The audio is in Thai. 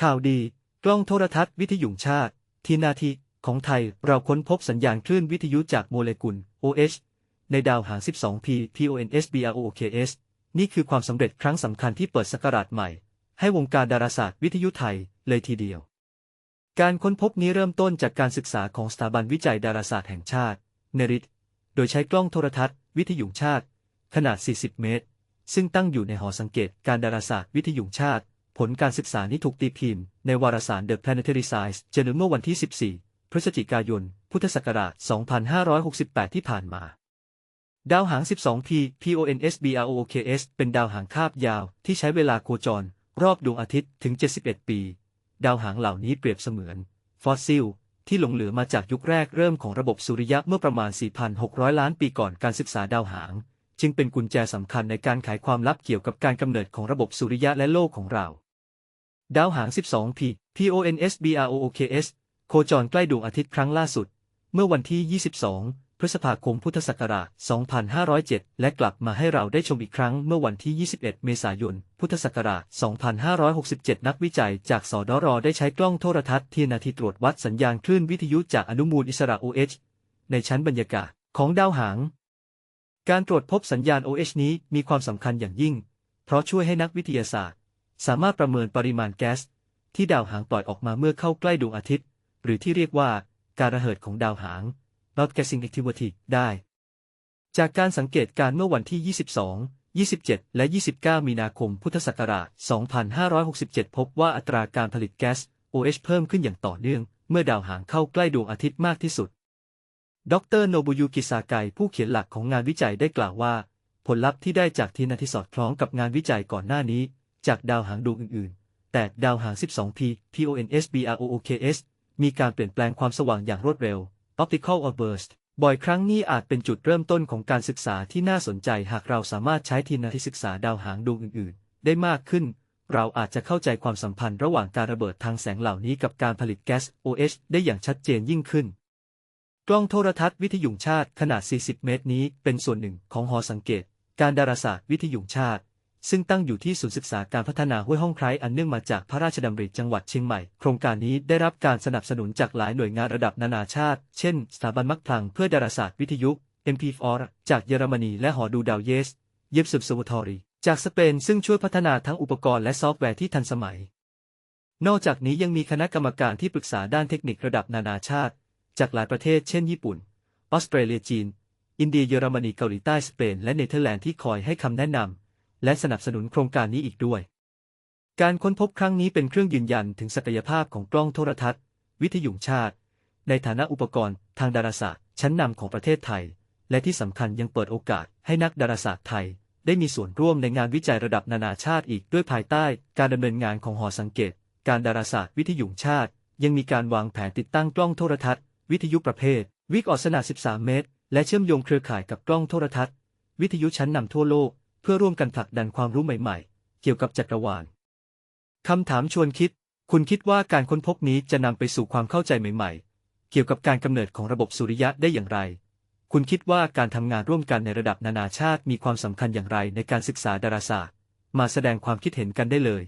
ข่าวดี กล้องโทรทัศน์วิทยุชาติ ทีนาทีของไทยเราค้นพบสัญญาณคลื่นวิทยุจากโมเลกุล OH ในดาวหาง 12P PONSBROKS นี่คือความสำเร็จครั้งสำคัญที่เปิดสกราชใหม่ ให้วงการดาราศาสตร์วิทยุไทยเลยทีเดียว การค้นพบนี้เริ่มต้นจากการศึกษาของสถาบันวิจัยดาราศาสตร์แห่งชาติ เนริตโดยใช้กล้องโทรทัศน์ วิทยุชาติ ขนาด 40 เมตร ซึ่งตั้งอยู่ในหอสังเกตการดาราศาสตร์วิทยุชาติ ผลการศึกษานี้ถูกตีพิมพ์ ในวารสาร The Planetary Science เจนเมื่อวันที่ 14 พฤศจิกายน พุทธศักราช 2568 ที่ผ่านมา ดาวหาง 12P PONSBROOKS เป็นดาวหางคาบยาวที่ใช้เวลาโคจร รอบดวงอาทิตย์ถึง 71 ปี ดาวหางเหล่านี้เปรียบเสมือน ฟอสซิล ที่หลงเหลือมาจากยุคแรกเริ่มของระบบสุริยะเมื่อประมาณ 4,600 ล้านปีก่อนการศึกษาดาวหางจึงเป็นกุญแจสำคัญในการไขความลับเกี่ยวกับการกำเนิดของระบบสุริยะและโลกของเรา ดาวหาง 12P PONSBROOKS โคจรใกล้ดวงอาทิตย์ครั้งล่าสุด เมื่อวันที่ 22 พฤษภาคมพุทธศักราช 2507 และกลับมาให้เราได้ชมอีกครั้งเมื่อวันที่ 21 เมษายน พุทธศักราช 2567 นักวิจัยจากสดรได้ใช้กล้องโทรทัศน์ทีนาทีตรวจวัดสัญญาณคลื่นวิทยุจากอนุมูลอิสระ OH ในชั้นบรรยากาศของดาวหาง การตรวจพบสัญญาณ OH นี้มีความสำคัญอย่างยิ่ง เพราะช่วยให้นักวิทยาศาสตร์ สามารถประเมินปริมาณแก๊สที่ดาวหางปล่อยออกมาเมื่อเข้าใกล้ดวงอาทิตย์ หรือที่เรียกว่าการระเหิดของดาวหาง not gassing activity ได้ จากการสังเกตการเมื่อวันที่ 22 27 และ 29 มีนาคม พุทธศักราช 2567 พบว่าอัตราการผลิตแก๊ส OH เพิ่มขึ้นอย่างต่อเนื่อง เมื่อดาวหางเข้าใกล้ดวงอาทิตย์มากที่สุด ดรโนบุยุกิซาไกผู้เขียนหลักของงานวิจัยได้กล่าวว่า ผลลัพธ์ที่ได้จากทีนาที่สอดคล้องกับงานวิจัยก่อนหน้านี้ จากดาวหางดวงอื่นๆ แต่ดาวหาง 12P PONSBROOKS มีการเปลี่ยนแปลงความสว่างอย่างรวดเร็ว optical outburst บ่อยครั้งนี่อาจเป็นจุดเริ่มต้นของการศึกษาที่น่าสนใจ หากเราสามารถใช้ทีนาที่ศึกษาดาวหางดวงอื่นๆ ได้มากขึ้น เราอาจจะเข้าใจความสัมพันธ์ระหว่างการระเบิดทางแสงเหล่านี้กับการผลิตแก๊ส OH ได้อย่างชัดเจนยิ่งขึ้น กล้องโทรทัศน์วิทยุชาติขนาด 40 เมตรนี้เป็นส่วนหนึ่งของหอสังเกต การดาราศาสตร์วิทยุชาติ ซึ่งตั้งอยู่ที่ศูนย์ศึกษาการพัฒนาห้วยห้องไคร้อันเนื่องมาจากพระราชดำริจังหวัดเชียงใหม่ โครงการนี้ได้รับการสนับสนุนจากหลายหน่วยงานระดับนานาชาติ เช่น สถาบันมักพลังเพื่อดาราศาสตร์วิทยุ MP4 จากเยอรมนีและหอดูดาวเยส เย็บสืบสวทอรี จากสเปนซึ่งช่วยพัฒนาทั้งอุปกรณ์และซอฟต์แวร์ที่ทันสมัย นอกจากนี้ยังมีคณะกรรมการที่ปรึกษาด้านเทคนิคระดับนานาชาติ จากหลายประเทศเช่น ญี่ปุ่น ออสเตรเลียจีน อินเดียเยอรมนีเกาหลีใต้สเปน และเนเธอร์แลนด์ที่คอยให้คำแนะนำ และสนับสนุนโครงการนี้อีกด้วย การค้นพบครั้งนี้เป็นเครื่องยืนยันถึงศักยภาพของกล้องโทรทัศน์ วิทยุชาติ ในฐานะอุปกรณ์ทางดาราศาสตร์ ชั้นนำของประเทศไทย และที่สำคัญยังเปิดโอกาสให้นักดาราศาสตร์ไทย ได้มีส่วนร่วมในงานวิจัยระดับนานาชาติอีกด้วยภายใต้การดำเนินงานของหอสังเกต การดาราศาสตร์วิทยุชาติ ยังมีการวางแผนติดตั้งกล้องโทรทัศน์ วิทยุประเภท วิกออสนา 13 เมตร และเชื่อมโยงเครือข่ายกับกล้องโทรทัศน์ วิทยุชั้นนำทั่วโลก เพื่อร่วมกันผลักดันความรู้ใหม่ๆ เกี่ยวกับจักรวาลคำถามชวนคิด คุณคิดว่าการค้นพบนี้จะนำไปสู่ความเข้าใจใหม่ๆ เกี่ยวกับการกำเนิดของระบบสุริยะได้อย่างไร คุณคิดว่าการทำงานร่วมกันในระดับนานาชาติมีความสำคัญอย่างไรในการศึกษาดาราศาสตร์ มาแสดงความคิดเห็นกันได้เลย